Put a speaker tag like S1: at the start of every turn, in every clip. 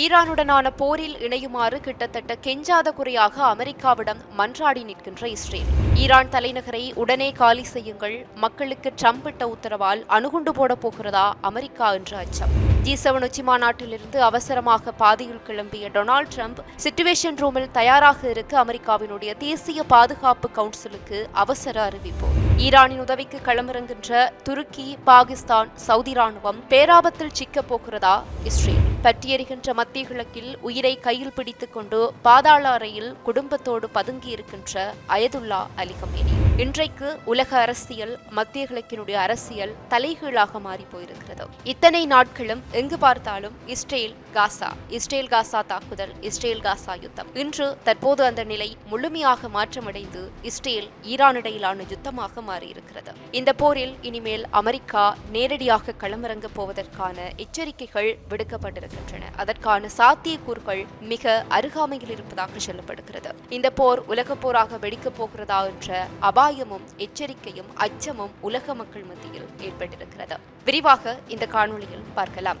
S1: ஈரானுடனான போரில் இணையுமாறு கிட்டத்தட்ட கெஞ்சாத குறையாக அமெரிக்காவிடம் மன்றாடி நிற்கின்ற இஸ்ரேல் ஈரான் தலைநகரை உடனே காலி செய்யுங்கள் மக்களுக்கு ட்ரம்ப் இட்ட உத்தரவால் அணுகுண்டு போடப் போகிறதா அமெரிக்கா என்ற அச்சம் ஜி செவன் உச்சி மாநாட்டிலிருந்து அவசரமாக பாதியில் கிளம்பிய டொனால்ட் ட்ரம்ப் சிச்சுவேஷன் ரூமில் தயாராக இருக்க அமெரிக்காவினுடைய தேசிய பாதுகாப்பு கவுன்சிலுக்கு அவசர அறிவிப்பு ஈரானின் உதவிக்கு களமிறங்குகின்ற துருக்கி பாகிஸ்தான் சவுதி ராணுவம் பேராபத்தில் சிக்கப் போகிறதா இஸ்ரேல் பற்றியறிகின்ற மத்திய கிழக்கில் உயிரை கையில் பிடித்துக் கொண்டு பாதாள அறையில் குடும்பத்தோடு பதுங்கியிருக்கின்ற அயதுல்லா அலிகமேனி இன்றைக்கு உலக அரசியல் மத்திய கிழக்கினுடைய அரசியல் தலைகீழாக மாறி போயிருக்கிறது இத்தனை நாட்களும் எங்கு பார்த்தாலும் இஸ்ரேல் காசா இஸ்ரேல் காசா தாக்குதல் இஸ்ரேல் காசா யுத்தம் இன்று தற்போது அந்த நிலை முழுமையாக மாற்றமடைந்து இஸ்ரேல் ஈரான் இடையிலான யுத்தமாக மாறியிருக்கிறது இந்த போரில் இனிமேல் அமெரிக்கா நேரடியாக களமிறங்க போவதற்கான எச்சரிக்கைகள் விடுக்கப்பட்டிருக்கின்றன அதற்கான சாத்தியக்கூறுகள் மிக அருகாமையில் இருப்பதாக சொல்லப்படுகிறது இந்த போர் உலகப் போராக வெடிக்கப் போகிறதா என்ற அபாயமும் எச்சரிக்கையும் அச்சமும் உலக மக்கள் மத்தியில் ஏற்பட்டிருக்கிறது விரிவாக இந்த காணொலியில் பார்க்கலாம்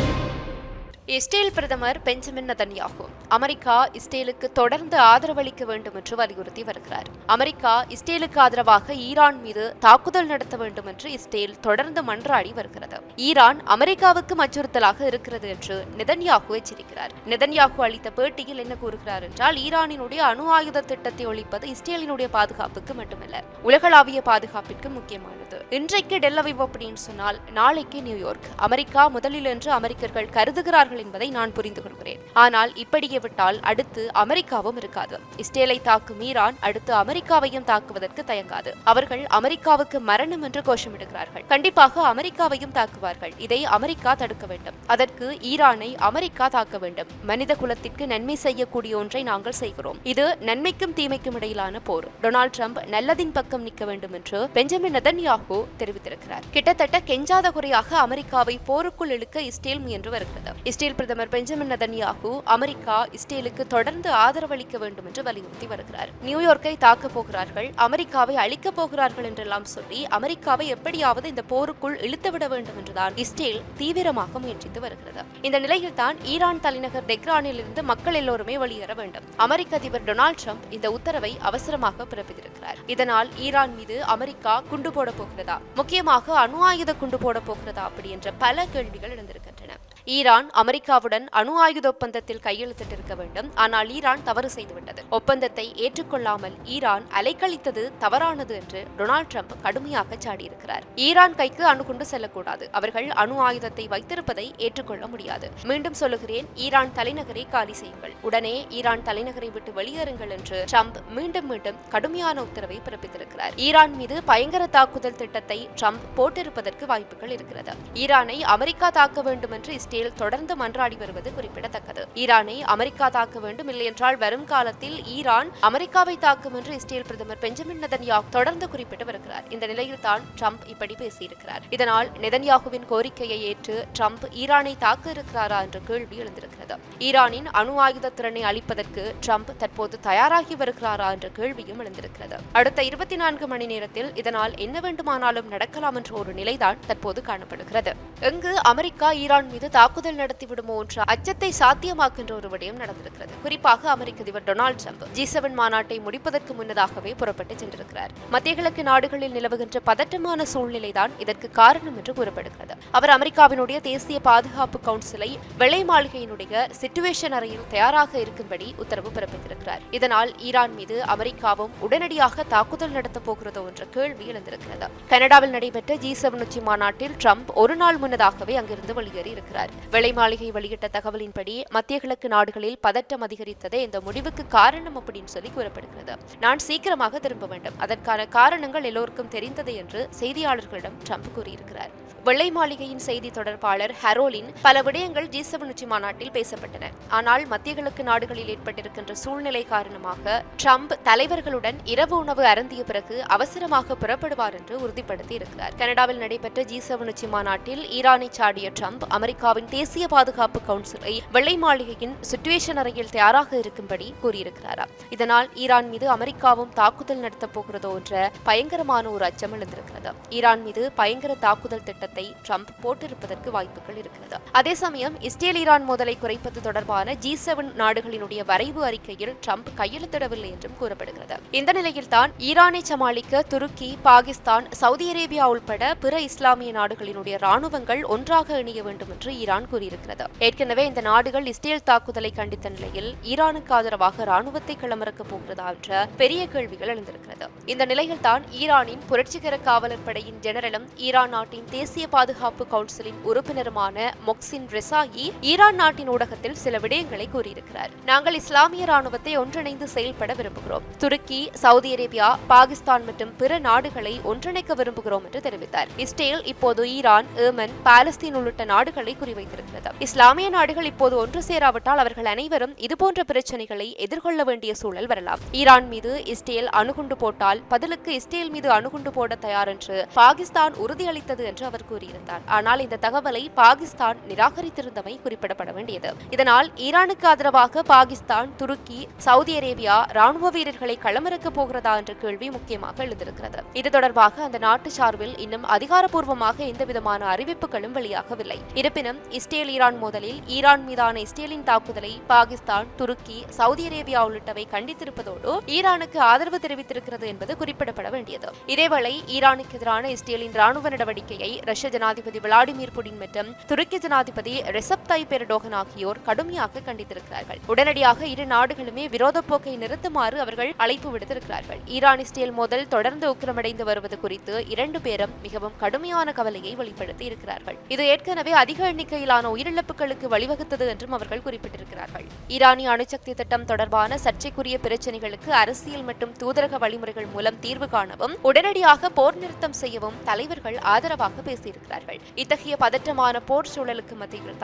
S2: இஸ்ரேல் பிரதமர் பெஞ்சமின் நதன்யாகு அமெரிக்கா இஸ்ரேலுக்கு தொடர்ந்து ஆதரவளிக்க வேண்டும் என்று வலியுறுத்தி வருகிறார் அமெரிக்கா இஸ்ரேலுக்கு ஆதரவாக ஈரான் மீது தாக்குதல் நடத்த வேண்டும் என்று இஸ்ரேல் தொடர்ந்து மன்றாடி வருகிறது ஈரான் அமெரிக்காவுக்கு அச்சுறுத்தலாக இருக்கிறது என்று நிதன்யாகு எச்சரிக்கிறார் நிதன்யாகு அளித்த பேட்டியில் என்ன கூறுகிறார் என்றால் ஈரானினுடைய அணு ஆயுத திட்டத்தை ஒழிப்பது இஸ்ரேலினுடைய பாதுகாப்புக்கு மட்டுமல்ல உலகளாவிய பாதுகாப்பிற்கு முக்கியமானது இன்றைக்கு டெல்லவி அப்படின்னு சொன்னால் நாளைக்கு நியூயார்க் அமெரிக்கா முதலில் என்று அமெரிக்கர்கள் கருதுகிறார்கள் என்பதை நான் புரிந்து கொள்கிறேன் ஆனால் இப்படியே விட்டால் அடுத்து அமெரிக்காவும் இருக்காது இஸ்ரேலை தாக்கும் ஈரான் அடுத்து அமெரிக்காவையும் தாக்குவதற்கு தயங்காது அவர்கள் அமெரிக்காவுக்கு மரணம் என்று கோஷமிடுகிறார்கள் கண்டிப்பாக அமெரிக்காவையும் தாக்குவார்கள் இதை அமெரிக்கா தடுக்க வேண்டும் அதற்கு ஈரானை அமெரிக்கா தாக்க வேண்டும் மனித குலத்திற்கு நன்மை செய்யக்கூடிய ஒன்றை நாங்கள் செய்கிறோம் இது நன்மைக்கும் தீமைக்கும் இடையிலான போர் டொனால்டு ட்ரம்ப் நல்லதின் பக்கம் நிற்க வேண்டும் என்று பெஞ்சமின் நதன்யாகு தெரிவித்திருக்கிறார் கிட்டத்தட்ட கெஞ்சாத குறையாக அமெரிக்காவை போருக்குள் இழுக்க இஸ்ரேல் முயன்று வருகிறது இஸ்ரேல் பிரதமர் பெஞ்சமின் நதன்யாகு அமெரிக்கா இஸ்ரேலுக்கு தொடர்ந்து ஆதரவளிக்க வேண்டும் என்று வலியுறுத்தி வருகிறார் நியூயார்க்கை தாக்க போகிறார்கள் அமெரிக்காவை அழிக்கப் போகிறார்கள் என்றெல்லாம் சொல்லி அமெரிக்காவை எப்படியாவது இந்த போருக்குள் இழுத்துவிட வேண்டும் என்றுதான் இஸ்ரேல் தீவிரமாக முயற்சித்து வருகிறது இந்த நிலையில் தான் ஈரான் தலைநகர் தெஹ்ரானில் இருந்து மக்கள் எல்லோருமே வெளியேற வேண்டும் அமெரிக்க அதிபர் டொனால்ட் ட்ரம்ப் இந்த உத்தரவை அவசரமாக பிறப்பித்திருக்கிறார் இதனால் ஈரான் மீது அமெரிக்கா குண்டு போட போகிறதா முக்கியமாக அணு ஆயுத குண்டு போட போகிறதா அப்படி என்ற பல கேள்விகள் எழுந்திருக்கின்றன ஈரான் அமெரிக்காவுடன் அணு ஆயுத ஒப்பந்தத்தில் கையெழுத்திட்டிருக்க வேண்டும் ஆனால் ஈரான் தவறு செய்துவிட்டது ஒப்பந்தத்தை ஏற்றுக்கொள்ளாமல் ஈரான் அலைக்கழித்தது தவறானது என்று டொனால்ட் ட்ரம்ப் கடுமையாக சாடியிருக்கிறார் ஈரான் கைக்கு அணு கொண்டு செல்லக்கூடாது அவர்கள் அணு ஆயுதத்தை வைத்திருப்பதை ஏற்றுக்கொள்ள முடியாது மீண்டும் சொல்லுகிறேன் ஈரான் தலைநகரை காலி செய்யுங்கள் உடனே ஈரான் தலைநகரை விட்டு வெளியேறுங்கள் என்று ட்ரம்ப் மீண்டும் மீண்டும் கடுமையான உத்தரவை பிறப்பித்திருக்கிறார் ஈரான் மீது பயங்கர தாக்குதல் திட்டத்தை ட்ரம்ப் போட்டிருப்பதற்கு வாய்ப்புகள் இருக்கிறது ஈரானை அமெரிக்கா தாக்க வேண்டும் என்று இஸ்ரேல் நிலையில் தொடர்ந்து மன்றாடி வருவது குறிப்பிடத்தக்கது ஈரானை அமெரிக்கா தாக்க வேண்டும் இல்லையென்றால் வரும் காலத்தில் ஈரான் அமெரிக்காவை தாக்கும் என்று இஸ்ரேல் பிரதமர் பெஞ்சமின் நெதன்யாக் தொடர்ந்து குறிப்பிட்டு வருகிறார் இந்த நிலையில் தான் ட்ரம்ப் இப்படி பேசியிருக்கிறார் இதனால் நெதன்யாகுவின் கோரிக்கையை ஏற்று ட்ரம்ப் ஈரானை தாக்க இருக்கிறாரா என்ற கேள்வி எழுந்திருக்கிறது ஈரானின் அணு ஆயுத திறனை அளிப்பதற்கு ட்ரம்ப் தற்போது தயாராகி வருகிறாரா என்ற கேள்வியும் எழுந்திருக்கிறது அடுத்த இருபத்தி நான்கு மணி நேரத்தில் இதனால் என்ன வேண்டுமானாலும் நடக்கலாம் என்ற ஒரு நிலைதான் தற்போது காணப்படுகிறது எங்கு அமெரிக்கா ஈரான் மீது தாக்குதல் நடத்திவிடுமோ என்ற அச்சத்தை சாத்தியமாக்கின்ற ஒரு விடயம் நடந்திருக்கிறது குறிப்பாக அமெரிக்க அதிபர் டொனால்டு ட்ரம்ப் ஜி செவன் மாநாட்டை முடிப்பதற்கு முன்னதாகவே புறப்பட்டு சென்றிருக்கிறார் மத்திய கிழக்கு நாடுகளில் நிலவுகின்ற பதட்டமான சூழ்நிலைதான் இதற்கு காரணம் என்று கூறப்படுகிறது அவர் அமெரிக்காவினுடைய தேசிய பாதுகாப்பு கவுன்சிலை வெள்ளை மாளிகையினுடைய சிச்சுவேஷன் அறையில் தயாராக இருக்கும்படி உத்தரவு பிறப்பித்திருக்கிறார் இதனால் ஈரான் மீது அமெரிக்காவும் உடனடியாக தாக்குதல் நடத்தப் போகிறதோ என்ற கேள்வி எழுந்திருக்கிறது கனடாவில் நடைபெற்ற ஜி செவன் உச்சி மாநாட்டில் ட்ரம்ப் ஒரு நாள் முன்னதாகவே அங்கிருந்து வெளியேறி இருக்கிறார் வெளி மாளிகை வெளியிட்ட தகவலின்படி மத்திய கிழக்கு நாடுகளில் பதட்டம் அதிகரித்ததே இந்த முடிவுக்கு காரணம் அப்படின்னு சொல்லி கூறப்படுகிறது நான் சீக்கிரமாக திரும்ப வேண்டும் அதற்கான காரணங்கள் எல்லோருக்கும் தெரிந்தது என்று செய்தியாளர்களிடம் டிரம்ப் கூறியிருக்கிறார் வெள்ளை மாளிகையின் செய்தி தொடர்பாளர் ஹரோலின் பல விடயங்கள் ஜி செவன் உச்சி மாநாட்டில் பேசப்பட்டன ஆனால் மத்திய கிழக்கு நாடுகளில் ஏற்பட்டிருக்கின்ற சூழ்நிலை காரணமாக டிரம்ப் தலைவர்களுடன் இரவு உணவு அருந்திய பிறகு அவசரமாக புறப்படுவார் என்று உறுதிப்படுத்தி இருக்கிறார் கனடாவில் நடைபெற்ற ஜி செவன் உச்சி மாநாட்டில் ஈரானை சாடிய டிரம்ப் அமெரிக்காவின் இந்தியாவின் தேசிய பாதுகாப்பு கவுன்சிலை வெள்ளை மாளிகையின் சுச்சுவேஷன் அறையில் தயாராக இருக்கும்படி கூறியிருக்கிறாராம் இதனால் ஈரான் மீது அமெரிக்காவும் தாக்குதல் நடத்தப் போகிறதோ என்ற பயங்கரமான ஒரு அச்சம் எழுந்திருக்கிறது ஈரான் மீது பயங்கர தாக்குதல் திட்டத்தை ட்ரம்ப் போட்டிருப்பதற்கு வாய்ப்புகள் இருக்கிறது அதே சமயம் இஸ்ரேல் ஈரான் மோதலை குறைப்பது தொடர்பான ஜி செவன் நாடுகளினுடைய வரைவு அறிக்கையில் ட்ரம்ப் கையெழுத்திடவில்லை என்றும் கூறப்படுகிறது இந்த நிலையில்தான் ஈரானை சமாளிக்க துருக்கி பாகிஸ்தான் சவுதி அரேபியா உள்பட பிற இஸ்லாமிய நாடுகளினுடைய ராணுவங்கள் ஒன்றாக இணைய வேண்டும் என்று ஈரான் ஈரான் கூறியிருக்கிறது ஏற்கனவே இந்த நாடுகள் இஸ்ரேல் தாக்குதலை கண்டித்த நிலையில் ஈரானுக்கு ஆதரவாக ராணுவத்தை களமிறக்கப் போகிறதா என்ற பெரிய கேள்விகள் எழுந்திருக்கிறது இந்த நிலையில் தான் ஈரானின் புரட்சிகர காவலர் படையின் ஜெனரலும் ஈரான் நாட்டின் தேசிய பாதுகாப்பு கவுன்சிலின் உறுப்பினருமான மொக்சின் ரெசாயி ஈரான் நாட்டின் ஊடகத்தில் சில விடயங்களை கூறியிருக்கிறார் நாங்கள் இஸ்லாமிய ராணுவத்தை ஒன்றிணைந்து செயல்பட விரும்புகிறோம் துருக்கி சவுதி அரேபியா பாகிஸ்தான் மற்றும் பிற நாடுகளை ஒன்றிணைக்க விரும்புகிறோம் என்று தெரிவித்தார் இஸ்ரேல் இப்போது ஈரான் ஏமன் பாலஸ்தீன் உள்ளிட்ட நாடுகளை குறிவை வைத்திருக்கிறது இஸ்லாமிய நாடுகள் இப்போது ஒன்று சேராவிட்டால் அவர்கள் அனைவரும் இதுபோன்ற பிரச்சனைகளை எதிர்கொள்ள வேண்டிய சூழல் வரலாம் ஈரான் மீது இஸ்ரேல் அணுகுண்டு போட்டால் பதிலுக்கு இஸ்ரேல் மீது அணுகுண்டு போட தயார் என்று பாகிஸ்தான் உறுதியளித்தது என்று அவர் கூறியிருந்தார் ஆனால் இந்த தகவலை பாகிஸ்தான் நிராகரித்திருந்தமை குறிப்பிடப்பட வேண்டியது இதனால் ஈரானுக்கு ஆதரவாக பாகிஸ்தான் துருக்கி சவுதி அரேபியா ராணுவ வீரர்களை களமிறக்க போகிறதா என்ற கேள்வி முக்கியமாக எழுந்திருக்கிறது இது தொடர்பாக அந்த நாட்டு சார்பில் இன்னும் அதிகாரப்பூர்வமாக எந்தவிதமான அறிவிப்புகளும் வெளியாகவில்லை இருப்பினும் இஸ்ரேல் ஈரான் மோதலில் ஈரான் மீதான இஸ்ரேலின் தாக்குதலை பாகிஸ்தான் துருக்கி சவுதி அரேபியா உள்ளிட்டவை கண்டித்திருப்பதோடு ஈரானுக்கு ஆதரவு தெரிவித்திருக்கிறது என்பது குறிப்பிடப்பட வேண்டியது இதேவேளை ஈரானுக்கு எதிரான இஸ்ரேலின் ராணுவ நடவடிக்கையை ரஷ்ய ஜனாதிபதி விளாடிமிர் புடின் மற்றும் துருக்கி ஜனாதிபதி ரெசப் தாய் பெரடோகன் ஆகியோர் கடுமையாக கண்டித்திருக்கிறார்கள் உடனடியாக இரு நாடுகளுமே விரோத போக்கை நிறுத்துமாறு அவர்கள் அழைப்பு விடுத்திருக்கிறார்கள் ஈரான் இஸ்ரேல் மோதல் தொடர்ந்து உக்கிரமடைந்து வருவது குறித்து இரண்டு பேரும் மிகவும் கடுமையான கவலையை வெளிப்படுத்தி இருக்கிறார்கள் இது ஏற்கனவே அதிக எண்ணிக்கை வகையிலான உயிரிழப்புகளுக்கு வழிவகுத்தது என்றும் அவர்கள் குறிப்பிட்டிருக்கிறார்கள் ஈரானிய அணுசக்தி திட்டம் தொடர்பான சர்ச்சைக்குரிய பிரச்சினைகளுக்கு அரசியல் மற்றும் தூதரக வழிமுறைகள் மூலம் தீர்வு காணவும் உடனடியாக போர் நிறுத்தம் செய்யவும் தலைவர்கள் ஆதரவாக பேசியிருக்கிறார்கள் இத்தகைய பதற்றமான போர் சூழலுக்கு மத்தியில்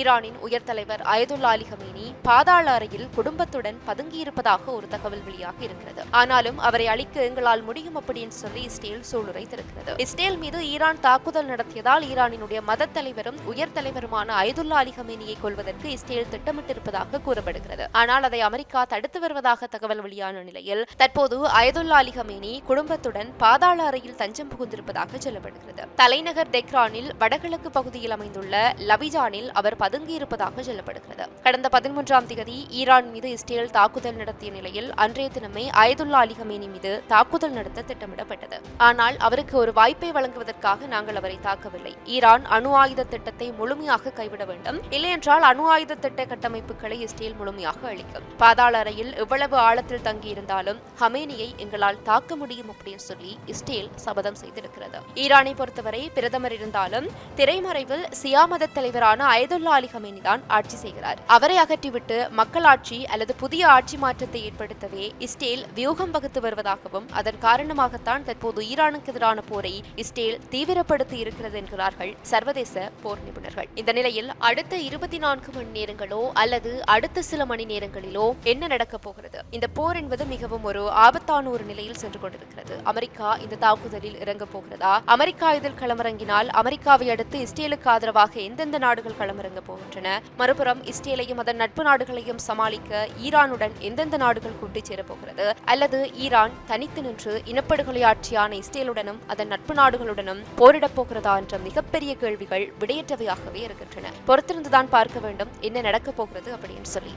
S2: ஈரானின் உயர்தலைவர் அயதுல்லா அலி ஹமீனி பாதாள அறையில் குடும்பத்துடன் பதுங்கியிருப்பதாக ஒரு தகவல் வெளியாக இருக்கிறது ஆனாலும் அவரை அழிக்க எங்களால் முடியும் அப்படின்னு சொல்லி இஸ்ரேல் சூளுரைத்திருக்கிறது இஸ்ரேல் மீது ஈரான் தாக்குதல் நடத்தியதால் ஈரானினுடைய மத தலைவரும் உயர்தலைவர் தலைவருமான ஐதுல்லா அலி ஹமேனியை கொள்வதற்கு இஸ்ரேல் திட்டமிட்டிருப்பதாக கூறப்படுகிறது ஆனால் அதை அமெரிக்கா தடுத்து வருவதாக தகவல் வெளியான நிலையில் தற்போது அயதுல்லா அலி ஹமேனி குடும்பத்துடன் பாதாள அறையில் தஞ்சம் புகுந்திருப்பதாக சொல்லப்படுகிறது தலைநகர் தெக்ரானில் வடகிழக்கு பகுதியில் அமைந்துள்ள லபிஜானில் அவர் பதுங்கியிருப்பதாக சொல்லப்படுகிறது கடந்த பதிமூன்றாம் தேதி ஈரான் மீது இஸ்ரேல் தாக்குதல் நடத்திய நிலையில் அன்றைய தினமே அயதுல்லா அலி ஹமேனி மீது தாக்குதல் நடத்த திட்டமிடப்பட்டது ஆனால் அவருக்கு ஒரு வாய்ப்பை வழங்குவதற்காக நாங்கள் அவரை தாக்கவில்லை ஈரான் அணு ஆயுத திட்டத்தை முழு முழுமையாக கைவிட வேண்டும் இல்லையென்றால் அணு ஆயுத திட்ட கட்டமைப்புகளை இஸ்ரேல் முழுமையாக அளிக்கும் பாதாள அறையில் எவ்வளவு ஆழத்தில் தங்கியிருந்தாலும் ஹமேனியை எங்களால் தாக்க முடியும் அப்படின்னு சொல்லி இஸ்ரேல் சபதம் செய்திருக்கிறது ஈரானை பொறுத்தவரை பிரதமர் இருந்தாலும் திரைமறைவில் சியா மத தலைவரான அயதுல்லா அலி ஹமேனி தான் ஆட்சி செய்கிறார் அவரை அகற்றிவிட்டு மக்கள் ஆட்சி அல்லது புதிய ஆட்சி மாற்றத்தை ஏற்படுத்தவே இஸ்ரேல் வியூகம் வகுத்து வருவதாகவும் அதன் காரணமாகத்தான் தற்போது ஈரானுக்கு எதிரான போரை இஸ்ரேல் தீவிரப்படுத்தி இருக்கிறது என்கிறார்கள் சர்வதேச போர் நிபுணர்கள் வருகிறார்கள் இந்த நிலையில் அடுத்த இருபத்தி நான்கு மணி நேரங்களோ அல்லது அடுத்த சில மணி நேரங்களிலோ என்ன நடக்கப் போகிறது இந்த போர் என்பது மிகவும் ஒரு ஆபத்தான ஒரு நிலையில் சென்று கொண்டிருக்கிறது அமெரிக்கா இந்த தாக்குதலில் இறங்க போகிறதா அமெரிக்கா இதில் களமிறங்கினால் அமெரிக்காவை அடுத்து இஸ்ரேலுக்கு ஆதரவாக எந்தெந்த நாடுகள் களமிறங்க போகின்றன மறுபுறம் இஸ்ரேலையும் அதன் நட்பு நாடுகளையும் சமாளிக்க ஈரானுடன் எந்தெந்த நாடுகள் கூட்டி சேரப்போகிறது அல்லது ஈரான் தனித்து நின்று இனப்படுகொலையாட்சியான இஸ்ரேலுடனும் அதன் நட்பு நாடுகளுடனும் போரிடப் போகிறதா என்ற மிகப்பெரிய கேள்விகள் விடையற்றவையாக போகவே இருக்கின்றன பொறுத்திருந்துதான் பார்க்க வேண்டும் என்ன நடக்க போகிறது அப்படின்னு சொல்லி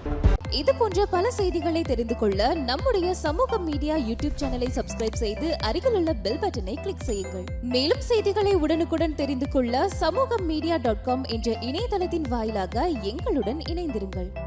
S2: இது போன்ற பல செய்திகளை தெரிந்து கொள்ள நம்முடைய சமூக மீடியா யூடியூப் சேனலை சப்ஸ்கிரைப் செய்து அருகில் உள்ள பெல் பட்டனை கிளிக் செய்யுங்கள் மேலும் செய்திகளை உடனுக்குடன் தெரிந்து கொள்ள சமூக மீடியா டாட் காம் என்ற இணையதளத்தின் வாயிலாக எங்களுடன் இணைந்திருங்கள்